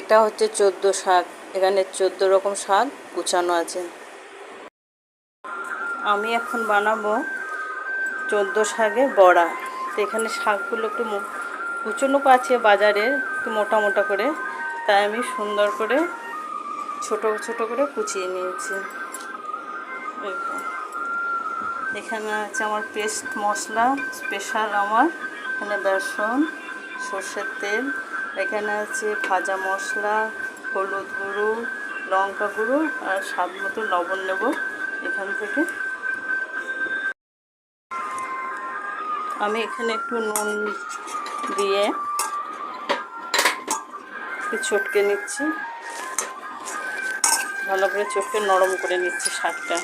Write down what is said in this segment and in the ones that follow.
এটা হচ্ছে চোদ্দ শাক। এখানে চোদ্দ রকম শাক কুচানো আছে। আমি এখন বানাবো চোদ্দ শাকের বড়া। তো এখানে শাকগুলো একটু কুচনো আছে বাজারে একটু মোটা মোটা করে। তাই আমি সুন্দর করে ছোট ছোট করে কুচিয়ে নিয়েছি। এখানে আছে আমার পেস্ট মশলা, স্পেশাল আমার। এখানে বেসন, সর্ষের তেল এখানে আছে ভাজা মশলা, হলুদ গুঁড়ো, লঙ্কা গুঁড়ো আর স্বাদ মতো লবণ নেব এখান থেকে। আমি এখানে একটু নুন দিয়ে একটু চটকে নিচ্ছি। ভালো করে চটকে নরম করে নিচ্ছি শাকটা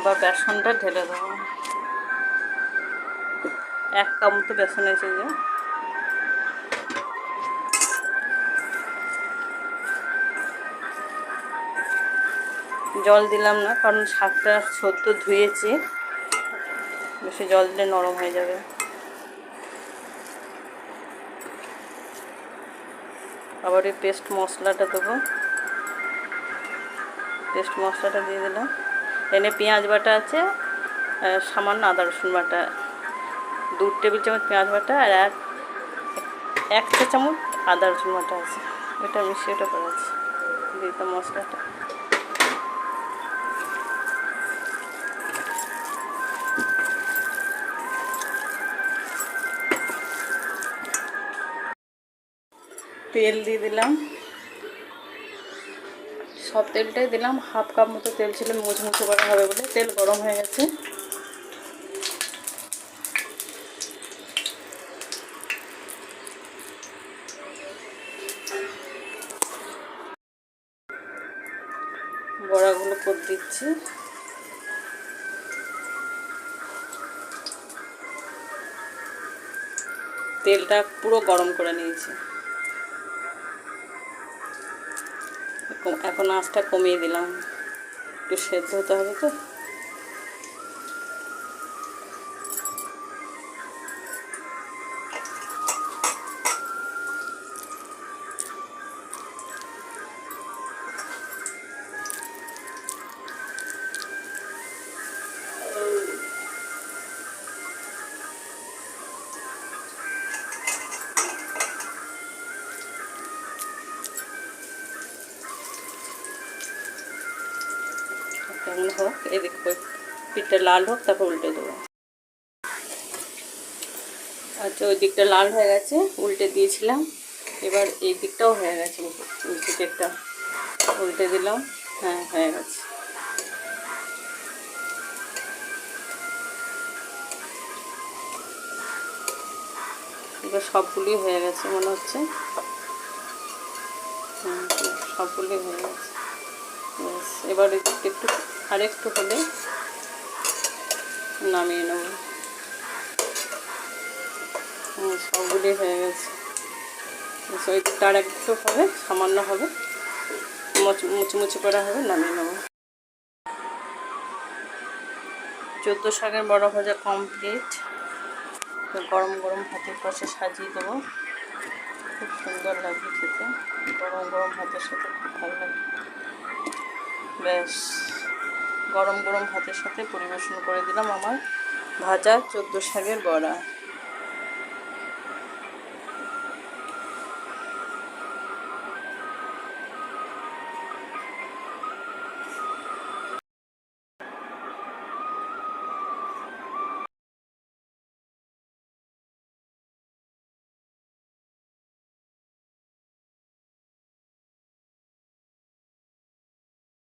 এবার বেসনটা ঢেলে দেবো। এক কাপ মতো বেসন এসে যে। জল দিলাম না, কারণ শাকটা সদ্য ধুয়েছি, বেশি জল দিলে নরম হয়ে যাবে। আবার এই পেস্ট মশলাটা দেবো। পেস্ট মশলাটা দিয়ে দিলাম। এনে পেঁয়াজ বাটা আছে সামান্য আদা রসুন বাটা। দু টেবিল চামচ পেঁয়াজ বাটা আর এক এক চা চামচ আদা রসুন বাটা আছে। এটা মিশিয়ে ওটা করা আছে দিতাম মশলাটা। তেল দিয়ে দিলাম। সব তেলটাই দিলাম। হাফ কাপ মতো তেল ছিল মুচমুচে করা হবে বলে। তেল গরম হয়ে গেছে। বড়াগুলো করে দিচ্ছি। তেলটা পুরো গরম করে নিয়েছি। এখন- আঁচটা কমিয়ে দিলাম। একটু সেদ্ধ হতে হবে তো। কেমন হোক এদিক পিঠটা লাল হোক তারপর উল্টে দেবো। আচ্ছা ওই দিকটা লাল হয়ে গেছে উল্টে দিয়েছিলাম। এবার এই দিকটাও হয়ে গেছে দিকটা উল্টে দিলাম। হ্যাঁ হয়ে গেছে। এবার সবগুলোই হয়ে গেছে মনে হচ্ছে। হুম, সবগুলোই হয়ে গেছে। এবার একটু আর একটু হলে নামিয়ে নেব। হুম, সবগুলোই হয়ে গেছে। আর একটু হবে সামান্য হবে। মুচু মুচমুচে করা হবে নামিয়ে নেব। চোদ্দ শাকের বড় ভাজা কমপ্লিট গরম গরম ভাতের পাশে সাজিয়ে দেবো। খুব সুন্দর লাগবে খেতে। গরম গরম ভাতের সাথে খুব ভালো লাগবে ব্যাস। গরম গরম ভাতের সাথে পরিবেশন করে দিলাম আমার ভাজা চোদ্দ শাকের বড়া।